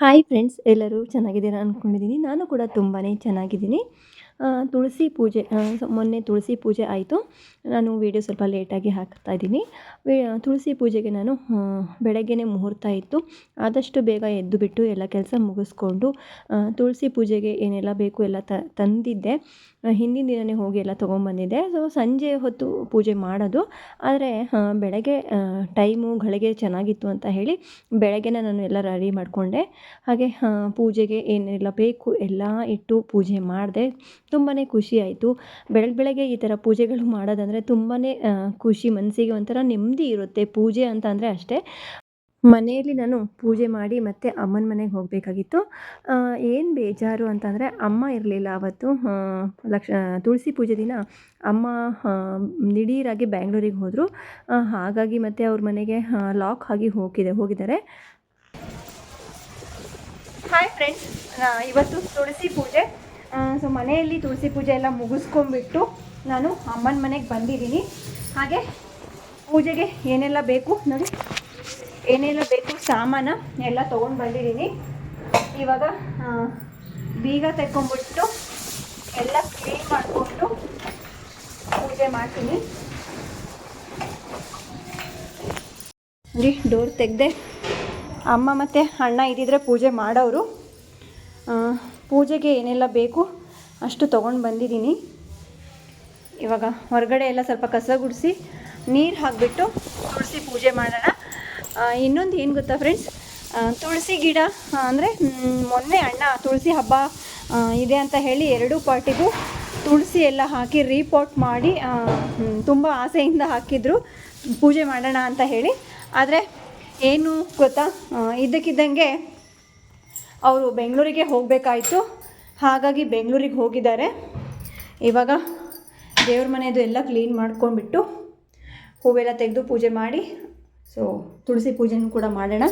Hi friends ಎಲ್ಲರೂ ಚೆನ್ನಾಗಿದ್ದೀರಾ ಅಂದ್ಕೊಂಡಿದ್ದೀನಿ ನಾನು ಕೂಡ ತುಂಬಾ ಚೆನ್ನಾಗಿದ್ದೀನಿ. ತುಳಸಿ ಪೂಜೆ ಮೊನ್ನೆ ತುಳಸಿ ಪೂಜೆ ಆಯಿತು. ನಾನು ವೀಡಿಯೋ ಸ್ವಲ್ಪ ಲೇಟಾಗಿ ಹಾಕ್ತಾ ಇದ್ದೀನಿ. ತುಳಸಿ ಪೂಜೆಗೆ ನಾನು ಬೆಳಗ್ಗೆನೇ ಮುಹೂರ್ತ ಇತ್ತು. ಆದಷ್ಟು ಬೇಗ ಎದ್ದು ಬಿಟ್ಟು ಎಲ್ಲ ಕೆಲಸ ಮುಗಿಸ್ಕೊಂಡು ತುಳಸಿ ಪೂಜೆಗೆ ಏನೆಲ್ಲ ಬೇಕು ಎಲ್ಲ ತಂದಿದ್ದೆ. ಹಿಂದಿನ ದಿನವೇ ಹೋಗಿ ಎಲ್ಲ ತೊಗೊಂಬಂದಿದ್ದೆ. ಸೊ ಸಂಜೆ ಹೊತ್ತು ಪೂಜೆ ಮಾಡೋದು. ಆದರೆ ಬೆಳಗ್ಗೆ ಟೈಮು ಗಳಿಗೆ ಚೆನ್ನಾಗಿತ್ತು ಅಂತ ಹೇಳಿ ಬೆಳಗ್ಗೆನೇ ನಾನು ಎಲ್ಲ ರೆಡಿ ಮಾಡಿಕೊಂಡೆ. ಹಾಗೆ ಪೂಜೆಗೆ ಏನೆಲ್ಲ ಬೇಕು ಎಲ್ಲ ಇಟ್ಟು ಪೂಜೆ ಮಾಡಿದೆ. ತುಂಬಾ ಖುಷಿ ಆಯಿತು. ಬೆಳಗ್ಗೆ ಬೆಳಗ್ಗೆ ಈ ಥರ ಪೂಜೆಗಳು ಮಾಡೋದಂದರೆ ತುಂಬಾ ಖುಷಿ ಮನಸ್ಸಿಗೆ ಒಂಥರ ನೆಮ್ಮದಿ ಇರುತ್ತೆ ಪೂಜೆ ಅಂತ ಅಂದರೆ ಅಷ್ಟೇ. ಮನೆಯಲ್ಲಿ ನಾನು ಪೂಜೆ ಮಾಡಿ ಮತ್ತೆ ಅಮ್ಮನ ಮನೆಗೆ ಹೋಗಬೇಕಾಗಿತ್ತು. ಏನು ಬೇಜಾರು ಅಂತಂದರೆ ಅಮ್ಮ ಇರಲಿಲ್ಲ ಅವತ್ತು. ಲಕ್ಷ, ತುಳಸಿ ಪೂಜೆ ದಿನ ಅಮ್ಮ ದಿಢೀರಾಗಿ ಬ್ಯಾಂಗ್ಳೂರಿಗೆ ಹೋದರು. ಹಾಗಾಗಿ ಮತ್ತೆ ಅವ್ರ ಮನೆಗೆ ಲಾಕ್ ಆಗಿ ಹೋಗಿದೆ, ಹೋಗಿದ್ದಾರೆ. ಹಾಯ್ ಫ್ರೆಂಡ್ಸ್ ಇವತ್ತು ತುಳಸಿ ಪೂಜೆ ಸೊ ಮನೆಯಲ್ಲಿ ತುಳಸಿ ಪೂಜೆ ಎಲ್ಲ ಮುಗಿಸ್ಕೊಂಡ್ಬಿಟ್ಟು ನಾನು ಅಮ್ಮನ ಮನೆಗೆ ಬಂದಿದ್ದೀನಿ. ಹಾಗೆ ಪೂಜೆಗೆ ಏನೆಲ್ಲ ಬೇಕು ನೋಡಿ. ಏನೆಲ್ಲ ಬೇಕು ಸಾಮಾನ ಎಲ್ಲ ತೊಗೊಂಡು ಬಂದಿದ್ದೀನಿ. ಇವಾಗ ಬೀಗ ತೆಕ್ಕೊಂಬಿಟ್ಟು ಎಲ್ಲ ಕ್ಲೀನ್ ಮಾಡಿಕೊಂಡು ಪೂಜೆ ಮಾಡ್ತೀನಿ. ನೋಡಿ, ಡೋರ್ ತೆಗೆದೆ ಅಮ್ಮ ಮತ್ತು ಅಣ್ಣ ಇದ್ದಿದ್ರೆ ಪೂಜೆ ಮಾಡೋರು ಪೂಜೆಗೆ ಏನೆಲ್ಲ ಬೇಕು? ಅಷ್ಟು ತೊಗೊಂಡು ಬಂದಿದ್ದೀನಿ. ಇವಾಗ ಹೊರಗಡೆ ಎಲ್ಲ ಸ್ವಲ್ಪ ಕಸ ಗುಡಿಸಿ ನೀರು ಹಾಕಿಬಿಟ್ಟು ತುಳಸಿ ಪೂಜೆ ಮಾಡೋಣ. ಇನ್ನೊಂದು ಏನು ಗೊತ್ತಾ ಫ್ರೆಂಡ್ಸ್ ತುಳಸಿ ಗಿಡ ಅಂದರೆ ಮೊನ್ನೆ ಅಣ್ಣ ತುಳಸಿ ಹಬ್ಬ ಇದೆ ಅಂತ ಹೇಳಿ ಎರಡೂ ಪಾರ್ಟಿಗೂ ತುಳಸಿ ಎಲ್ಲ ಹಾಕಿ ರೀಪೋರ್ಟ್ ಮಾಡಿ ತುಂಬ ಆಸೆಯಿಂದ ಹಾಕಿದ್ರು. ಪೂಜೆ ಮಾಡೋಣ ಅಂತ ಹೇಳಿ. ಆದರೆ ಏನು ಗೊತ್ತಾ? ಇದ್ದಕ್ಕಿದ್ದಂಗೆ ಅವರು ಬೆಂಗಳೂರಿಗೆ ಹೋಗಬೇಕಾಯ್ತು. ಹಾಗಾಗಿ ಬೆಂಗಳೂರಿಗೆ ಹೋಗಿದ್ದಾರೆ. ಇವಾಗ ದೇವ್ರ ಮನೆಯದು ಎಲ್ಲ ಕ್ಲೀನ್ ಮಾಡ್ಕೊಂಡ್ಬಿಟ್ಟು ಹೂವೆಲ್ಲ ತೆಗೆದು ಪೂಜೆ ಮಾಡಿ ಸೊ ತುಳಸಿ ಪೂಜೆನೂ ಕೂಡ ಮಾಡೋಣ.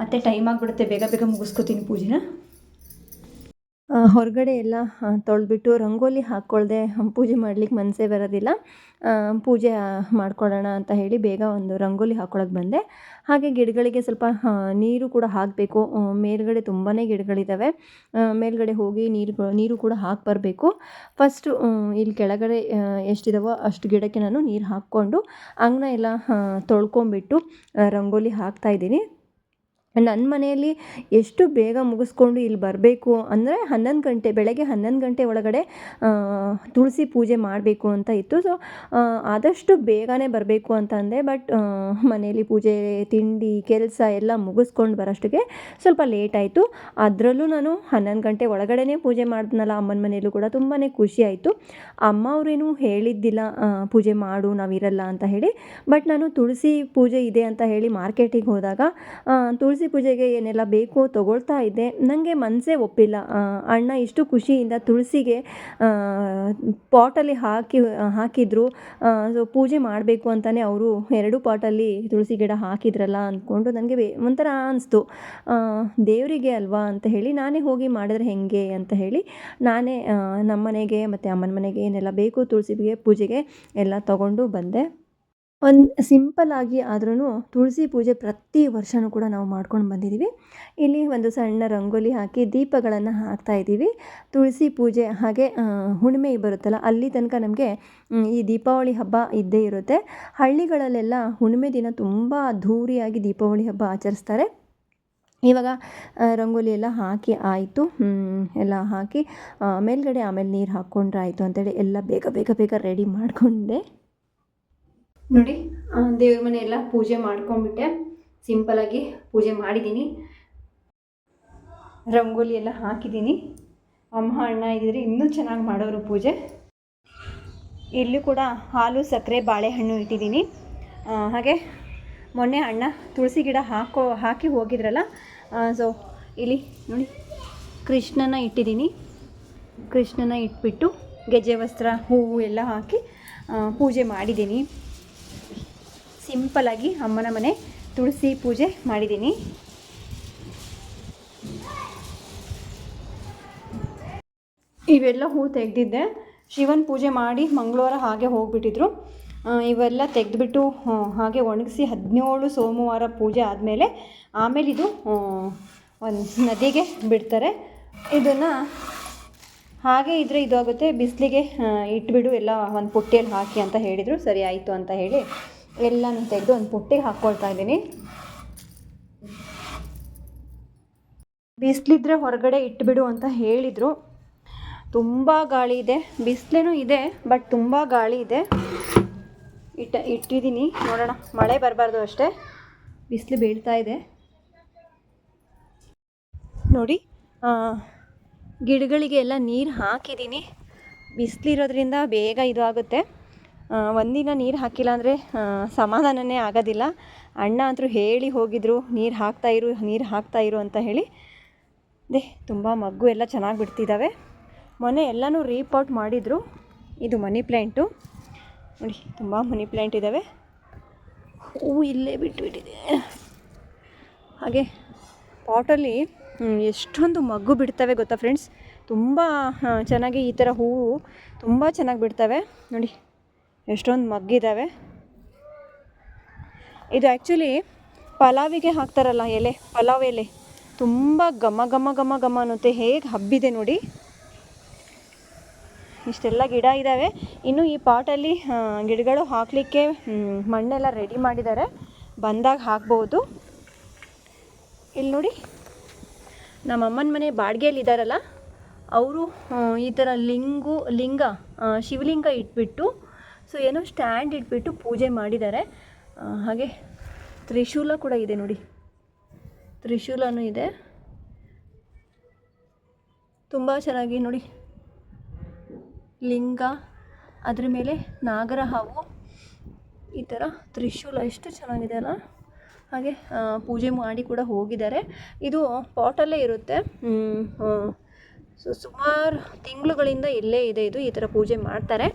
ಮತ್ತು ಟೈಮ್ ಆಗಿಬಿಡುತ್ತೆ, ಬೇಗ ಬೇಗ ಮುಗಿಸ್ಕೊತೀನಿ ಪೂಜೆನ. ಹೊರಗಡೆ ಎಲ್ಲ ತೊಳೆದ್ಬಿಟ್ಟು ರಂಗೋಲಿ ಹಾಕ್ಕೊಳ್ದೆ ಪೂಜೆ ಮಾಡ್ಲಿಕ್ಕೆ ಮನಸ್ಸೇ ಬರೋದಿಲ್ಲ. ಪೂಜೆ ಮಾಡ್ಕೊಳ್ಳೋಣ ಅಂತ ಹೇಳಿ ಬೇಗ ಒಂದು ರಂಗೋಲಿ ಹಾಕ್ಕೊಳಕ್ಕೆ ಬಂದೆ. ಹಾಗೆ ಗಿಡಗಳಿಗೆ ಸ್ವಲ್ಪ ನೀರು ಕೂಡ ಹಾಕಬೇಕು. ಮೇಲ್ಗಡೆ ತುಂಬಾ ಗಿಡಗಳಿದ್ದಾವೆ ಮೇಲ್ಗಡೆ ಹೋಗಿ ನೀರು ನೀರು ಕೂಡ ಹಾಕಿ ಬರಬೇಕು. ಫಸ್ಟು ಇಲ್ಲಿ ಕೆಳಗಡೆ ಎಷ್ಟಿದಾವೋ ಅಷ್ಟು ಗಿಡಕ್ಕೆ ನಾನು ನೀರು ಹಾಕ್ಕೊಂಡು ಅಂಗನ ಎಲ್ಲ ತೊಳ್ಕೊಂಬಿಟ್ಟು ರಂಗೋಲಿ ಹಾಕ್ತಾಯಿದ್ದೀನಿ ನನ್ನ ಮನೆಯಲ್ಲಿ ಎಷ್ಟು ಬೇಗ ಮುಗಿಸ್ಕೊಂಡು ಇಲ್ಲಿ ಬರಬೇಕು ಅಂದರೆ ಹನ್ನೊಂದು ಗಂಟೆ, ಬೆಳಗ್ಗೆ ಹನ್ನೊಂದು ಗಂಟೆ ಒಳಗಡೆ ತುಳಸಿ ಪೂಜೆ ಮಾಡಬೇಕು ಅಂತ ಇತ್ತು. ಸೊ ಆದಷ್ಟು ಬೇಗನೆ ಬರಬೇಕು ಅಂತ ಅಂದೆ. ಬಟ್ ಮನೆಯಲ್ಲಿ ಪೂಜೆ, ತಿಂಡಿ, ಕೆಲಸ ಎಲ್ಲ ಮುಗಿಸ್ಕೊಂಡು ಬರೋಷ್ಟಕ್ಕೆ ಸ್ವಲ್ಪ ಲೇಟ್ ಆಯಿತು. ಅದರಲ್ಲೂ ನಾನು ಹನ್ನೊಂದು ಗಂಟೆ ಒಳಗಡೆನೇ ಪೂಜೆ ಮಾಡಿದ್ನಲ್ಲ, ಅಮ್ಮನ ಮನೆಯಲ್ಲೂ ಕೂಡ ತುಂಬಾ ಖುಷಿ ಆಯಿತು. ಅಮ್ಮ ಅವರೇನು ಹೇಳಿದ್ದಿಲ್ಲ ಪೂಜೆ ಮಾಡು ನಾವಿರಲ್ಲ ಅಂತ ಹೇಳಿ. ಬಟ್ ನಾನು ತುಳಸಿ ಪೂಜೆ ಇದೆ ಅಂತ ಹೇಳಿ ಮಾರ್ಕೆಟಿಗೆ ಹೋದಾಗ ತುಳಸಿ ಪೂಜೆಗೆ ಏನೆಲ್ಲ ಬೇಕು ತೊಗೊಳ್ತಾ ಇದ್ದೆ. ನನಗೆ ಮನಸ್ಸೇ ಒಪ್ಪಿಲ್ಲ. ಅಣ್ಣ ಇಷ್ಟು ಖುಷಿಯಿಂದ ತುಳಸಿಗೆ ಪಾಟಲ್ಲಿ ಹಾಕಿ, ಹಾಕಿದ್ರು. ಸೊ ಪೂಜೆ ಮಾಡಬೇಕು ಅಂತಲೇ ಅವರು ಎರಡು ಪಾಟಲ್ಲಿ ತುಳಸಿ ಗಿಡ ಹಾಕಿದ್ರಲ್ಲ ಅಂದ್ಕೊಂಡು ನನಗೆ ಒಂಥರ ಅನಿಸ್ತು. ದೇವರಿಗೆ ಅಲ್ವಾ ಅಂತ ಹೇಳಿ ನಾನೇ ಹೋಗಿ ಮಾಡಿದ್ರೆ ಹೆಂಗೆ ಅಂತ ಹೇಳಿ ನಾನೇ ನಮ್ಮ ಮನೆಗೆ ಮತ್ತು ಅಮ್ಮನ ಮನೆಗೆ ಏನೆಲ್ಲ ಬೇಕು ತುಳಸಿಗೆ ಪೂಜೆಗೆ ಎಲ್ಲ ತಗೊಂಡು ಬಂದೆ. ಒಂದು ಸಿಂಪಲ್ಲಾಗಿ ಆದ್ರೂ ತುಳಸಿ ಪೂಜೆ ಪ್ರತಿ ವರ್ಷವೂ ಕೂಡ ನಾವು ಮಾಡ್ಕೊಂಡು ಬಂದಿದ್ದೀವಿ ಇಲ್ಲಿ ಒಂದು ಸಣ್ಣ ರಂಗೋಲಿ ಹಾಕಿ ದೀಪಗಳನ್ನು ಇದ್ದೀವಿ. ತುಳಸಿ ಪೂಜೆ ಹಾಗೆ ಹುಣ್ಮೆ ಬರುತ್ತಲ್ಲ, ಅಲ್ಲಿ ತನಕ ನಮಗೆ ಈ ದೀಪಾವಳಿ ಹಬ್ಬ ಇದ್ದೇ ಇರುತ್ತೆ. ಹಳ್ಳಿಗಳಲ್ಲೆಲ್ಲ ಹುಣ್ಮೆ ದಿನ ತುಂಬ ಅದ್ಧೂರಿಯಾಗಿ ದೀಪಾವಳಿ ಹಬ್ಬ ಆಚರಿಸ್ತಾರೆ. ಇವಾಗ ರಂಗೋಲಿ ಎಲ್ಲ ಹಾಕಿ ಆಯಿತು ಎಲ್ಲ ಹಾಕಿ ಮೇಲ್ಗಡೆ ಆಮೇಲೆ ನೀರು ಹಾಕ್ಕೊಂಡ್ರೆ ಆಯಿತು ಅಂತೇಳಿ ಎಲ್ಲ ಬೇಗ ಬೇಗ ಬೇಗ ರೆಡಿ ಮಾಡಿಕೊಂಡೆ. ನೋಡಿ ದೇವ್ರ ಮನೆ ಎಲ್ಲ ಪೂಜೆ ಮಾಡ್ಕೊಂಡ್ಬಿಟ್ಟೆ. ಸಿಂಪಲಾಗಿ ಪೂಜೆ ಮಾಡಿದ್ದೀನಿ ರಂಗೋಲಿ ಎಲ್ಲ ಹಾಕಿದ್ದೀನಿ ಅಮ್ಮ, ಅಣ್ಣ ಇದ್ದರೆ ಇನ್ನೂ ಚೆನ್ನಾಗಿ ಮಾಡೋರು ಪೂಜೆ. ಇಲ್ಲೂ ಕೂಡ ಹಾಲು, ಸಕ್ಕರೆ, ಬಾಳೆಹಣ್ಣು ಇಟ್ಟಿದ್ದೀನಿ ಹಾಗೆ ಮೊನ್ನೆ ಅಣ್ಣ ತುಳಸಿ ಗಿಡ ಹಾಕೋ, ಹಾಕಿ ಹೋಗಿದ್ರಲ್ಲ ಸೊ ಇಲ್ಲಿ ನೋಡಿ, ಕೃಷ್ಣನ ಇಟ್ಟಿದ್ದೀನಿ ಕೃಷ್ಣನ ಇಟ್ಬಿಟ್ಟು ಗೆಜ್ಜೆ ವಸ್ತ್ರ, ಹೂವು ಎಲ್ಲ ಹಾಕಿ ಪೂಜೆ ಮಾಡಿದ್ದೀನಿ ಸಿಂಪಲಾಗಿ ಅಮ್ಮನ ಮನೆ ತುಳಸಿ ಪೂಜೆ ಮಾಡಿದ್ದೀನಿ. ಇವೆಲ್ಲ ಹೂ ತೆಗೆದಿದ್ದೆ. ಶಿವನ ಪೂಜೆ ಮಾಡಿ ಮಂಗಳವಾರ ಹಾಗೆ ಹೋಗಿಬಿಟ್ಟಿದ್ರು. ಇವೆಲ್ಲ ತೆಗೆದುಬಿಟ್ಟು ಹಾಗೆ ಒಣಗಿಸಿ ಹದಿನೇಳು ಸೋಮವಾರ ಪೂಜೆ ಆದಮೇಲೆ ಆಮೇಲೆ ಇದು ಒಂದು ನದಿಗೆ ಬಿಡ್ತಾರೆ. ಇದನ್ನು ಹಾಗೆ ಇದ್ರೆ ಇದಾಗುತ್ತೆ. ಬಿಸಿಲಿಗೆ ಇಟ್ಬಿಡು ಎಲ್ಲ ಒಂದು ಪುಟ್ಟಿಯಲ್ಲಿ ಹಾಕಿ ಅಂತ ಹೇಳಿದರು. ಸರಿ, ಆಯಿತು ಅಂತ ಹೇಳಿ. ಎಲ್ಲನೂ ತೆಗೆದು ಒಂದು ಪುಟ್ಟಿಗೆ ಹಾಕ್ಕೊಳ್ತಾ ಇದ್ದೀನಿ. ಬಿಸಿಲಿದ್ರೆ ಹೊರಗಡೆ ಇಟ್ಬಿಡು ಅಂತ ಹೇಳಿದರು. ತುಂಬ ಗಾಳಿ ಇದೆ. ಬಿಸಿಲೇನೂ ಇದೆ, ಬಟ್ ತುಂಬ ಗಾಳಿ ಇದೆ. ಇಟ್ಟ, ಇಟ್ಟಿದ್ದೀನಿ. ನೋಡೋಣ, ಮಳೆ ಬರಬಾರ್ದು ಅಷ್ಟೇ. ಬಿಸಿಲು ಬೀಳ್ತಾ ಇದೆ. ನೋಡಿ ಗಿಡಗಳಿಗೆ ಎಲ್ಲ ನೀರು ಹಾಕಿದ್ದೀನಿ. ಬಿಸಿಲಿರೋದ್ರಿಂದ ಬೇಗ ಇದು ಆಗುತ್ತೆ. ಒಂದಿನ ನೀರು ಹಾಕಿಲ್ಲ ಅಂದರೆ ಸಮಾಧಾನನೇ ಆಗೋದಿಲ್ಲ. ಅಣ್ಣ ಅಂತೂ ಹೇಳಿ ಹೋಗಿದ್ರು, ನೀರು ಹಾಕ್ತಾ ಇರು, ನೀರು ಹಾಕ್ತಾ ಇರು ಅಂತ ಹೇಳಿ. ದೇ, ತುಂಬ ಮಗ್ಗು ಎಲ್ಲ ಚೆನ್ನಾಗಿ ಬಿಡ್ತಿದ್ದಾವೆ ಮೊನ್ನೆ ಎಲ್ಲನೂ ರೀಪಾಟ್ ಮಾಡಿದರು. ಇದು ಮನಿ ಪ್ಲ್ಯಾಂಟು ನೋಡಿ, ತುಂಬ ಮನಿ ಪ್ಲ್ಯಾಂಟ್ ಇದ್ದಾವೆ ಹೂವು ಇಲ್ಲೇ ಬಿಟ್ಟುಬಿಟ್ಟಿದೆ ಹಾಗೆ ಪಾಟಲ್ಲಿ ಎಷ್ಟೊಂದು ಮಗ್ಗು ಬಿಡ್ತವೆ ಗೊತ್ತಾ ಫ್ರೆಂಡ್ಸ್ ತುಂಬ ಚೆನ್ನಾಗಿ ಈ ಥರ ಹೂವು ತುಂಬ ಚೆನ್ನಾಗಿ ಬಿಡ್ತವೆ. ನೋಡಿ ಎಷ್ಟೊಂದು ಮಗ್ಗಿದ್ದಾವೆ. ಇದು ಆ್ಯಕ್ಚುಲಿ ಪಲಾವಿಗೆ ಹಾಕ್ತಾರಲ್ಲ ಎಲೆ, ಪಲಾವ್ ಎಲೆ. ತುಂಬ ಘಮ ಘಮ ಘಮ ಘಮ ಅನ್ನುತ್ತೆ, ಹೇಗೆ ಹಬ್ಬಿದೆ ನೋಡಿ. ಇಷ್ಟೆಲ್ಲ ಗಿಡ ಇದ್ದಾವೆ. ಇನ್ನು ಈ ಪಾಟಲ್ಲಿ ಗಿಡಗಳು ಹಾಕಲಿಕ್ಕೆ ಮಣ್ಣೆಲ್ಲ ರೆಡಿ ಮಾಡಿದ್ದಾರೆ. ಬಂದಾಗ ಹಾಕ್ಬೋದು. ಇಲ್ಲಿ ನೋಡಿ, ನಮ್ಮ ಅಮ್ಮನ ಮನೆ ಬಾಡಿಗೆಯಲ್ಲಿ ಇದ್ದಾರಲ್ಲ, ಅವರು ಈ ಥರ ಲಿಂಗು, ಲಿಂಗ ಶಿವಲಿಂಗ ಇಟ್ಬಿಟ್ಟು ಸೊ ಏನೋ ಸ್ಟ್ಯಾಂಡ್ ಇಟ್ಬಿಟ್ಟು ಪೂಜೆ ಮಾಡಿದ್ದಾರೆ. ಹಾಗೆ ತ್ರಿಶೂಲ ಕೂಡ ಇದೆ ನೋಡಿ. ತ್ರಿಶೂಲನೂ ಇದೆ. ತುಂಬ ಚೆನ್ನಾಗಿ ನೋಡಿ. ಲಿಂಗ, ಅದ್ರ ಮೇಲೆ ನಾಗರ ಹಾವು ಈ ಥರ ತ್ರಿಶೂಲ ಎಷ್ಟು ಚೆನ್ನಾಗಿದೆ ಅಲ್ಲ? ಹಾಗೆ ಪೂಜೆ ಮಾಡಿ ಕೂಡ ಹೋಗಿದ್ದಾರೆ. ಇದು ಪಾಟಲ್ಲೇ ಇರುತ್ತೆ. ಸೊ ಸುಮಾರು ತಿಂಗಳುಗಳಿಂದ ಇಲ್ಲೇ ಇದೆ ಇದು, ಈ ಥರ ಪೂಜೆ ಮಾಡ್ತಾರೆ.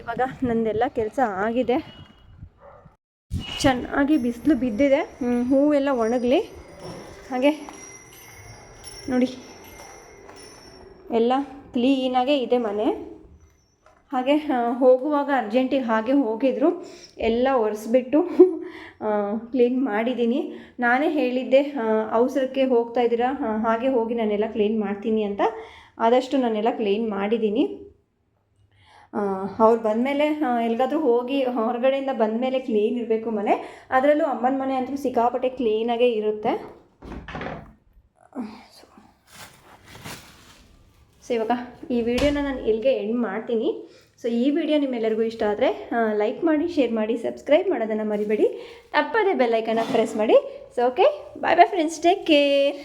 ಇವಾಗ ನಂದೆಲ್ಲ ಕೆಲಸ ಆಗಿದೆ. ಚೆನ್ನಾಗಿ ಬಿಸಿಲು ಬಿದ್ದಿದೆ. ಹೂವೆಲ್ಲ ಒಣಗಲಿ. ಹಾಗೆ, ನೋಡಿ. ಎಲ್ಲ ಕ್ಲೀನಾಗೇ ಇದೆ ಮನೆ. ಹಾಗೆ ಹೋಗುವಾಗ ಅರ್ಜೆಂಟಿಗೆ ಹಾಗೆ ಹೋಗಿದ್ರು. ಎಲ್ಲ ಒರೆಸ್ಬಿಟ್ಟು ಕ್ಲೀನ್ ಮಾಡಿದ್ದೀನಿ. ನಾನೇ ಹೇಳಿದ್ದೆ ಅವಸರಕ್ಕೆ ಹೋಗ್ತಾ ಇದ್ದೀರಾ? ಹಾಗೆ ಹೋಗಿ ನಾನೆಲ್ಲ ಕ್ಲೀನ್ ಮಾಡ್ತೀನಿ ಅಂತ. ಆದಷ್ಟು ನಾನೆಲ್ಲ ಕ್ಲೀನ್ ಮಾಡಿದ್ದೀನಿ. ಅವ್ರು ಬಂದಮೇಲೆ ಎಲ್ಲಿಗಾದ್ರೂ ಹೋಗಿ ಹೊರಗಡೆಯಿಂದ ಬಂದಮೇಲೆ ಕ್ಲೀನ್ ಇರಬೇಕು ಮನೆ. ಅದರಲ್ಲೂ ಅಮ್ಮನ ಮನೆ ಅಂತೂ ಸಿಕ್ಕಾಪಟ್ಟೆ ಕ್ಲೀನಾಗೇ ಇರುತ್ತೆ. ಸೊ ಇವಾಗ ಈ ವಿಡಿಯೋನ ನಾನು ಇಲ್ಲಿಗೆ ಎಂಡ್ ಮಾಡ್ತೀನಿ. ಸೊ ಈ ವಿಡಿಯೋ ನಿಮ್ಮೆಲ್ಲರಿಗೂ ಇಷ್ಟ ಆದರೆ ಲೈಕ್ ಮಾಡಿ ಶೇರ್ ಮಾಡಿ ಸಬ್ಸ್ಕ್ರೈಬ್ ಮಾಡೋದನ್ನು ಮರಿಬೇಡಿ. ತಪ್ಪದೇ ಬೆಲ್ಲೈಕನ್ನ ಪ್ರೆಸ್ ಮಾಡಿ. So okay bye bye friends take care